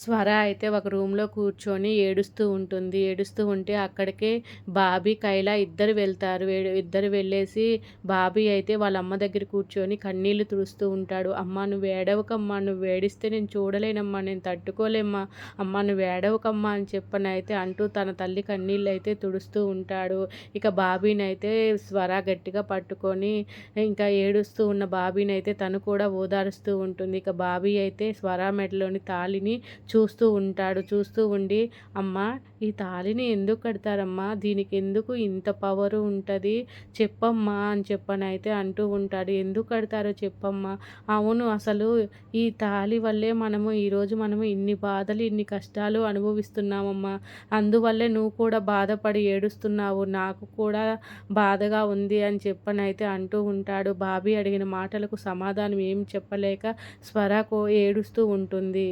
స్వర అయితే ఒక రూమ్‌లో కూర్చొని ఏడుస్తూ ఉంటుంది. ఏడుస్తూ ఉంటే అక్కడికే బాబీ, కైలా ఇద్దరు వెళ్తారు. ఇద్దరు వెళ్ళేసి బాబీ అయితే వాళ్ళ అమ్మ దగ్గర కూర్చొని కన్నీళ్ళు తుడుస్తూ ఉంటాడు. "అమ్మ నువ్వు ఏడవకమ్మా, నువ్వు ఏడిస్తే నేను చూడలేనమ్మా, నేను తట్టుకోలేమ్మా, అమ్మ నువ్వు ఏడవకమ్మా" అని అయితే అంటూ తన తల్లి కన్నీళ్ళయితే తుడుస్తూ ఉంటాడు. ఇక బాబీని అయితే స్వర గట్టిగా పట్టుకొని ఇంకా ఏడుస్తూ ఉన్న బాబీని అయితే తను కూడా ఓదారుస్తూ ఉంటుంది. ఇక బాబీ అయితే స్వర మెడలోని తాళిని చూస్తూ ఉంటాడు. చూస్తూ ఉండి "అమ్మ ఈ తాళిని ఎందుకు కడతారమ్మా? దీనికి ఎందుకు ఇంత పవరు ఉంటుంది చెప్పమ్మా" అని చెప్పనైతే అంటూ ఉంటాడు. "ఎందుకు కడతారో చెప్పమ్మా? అవును అసలు ఈ తాళి వల్లే మనము ఈరోజు మనము ఇన్ని బాధలు, ఇన్ని కష్టాలు అనుభవిస్తున్నామమ్మా. అందువల్లే నువ్వు కూడా బాధపడి ఏడుస్తున్నావు. నాకు కూడా బాధగా ఉంది" అని చెప్పనైతే అంటూ ఉంటాడు. బాబీ అడిగిన మాటలకు సమాధానం ఏమి చెప్పలేక స్వర ఏడుస్తూ ఉంటుంది.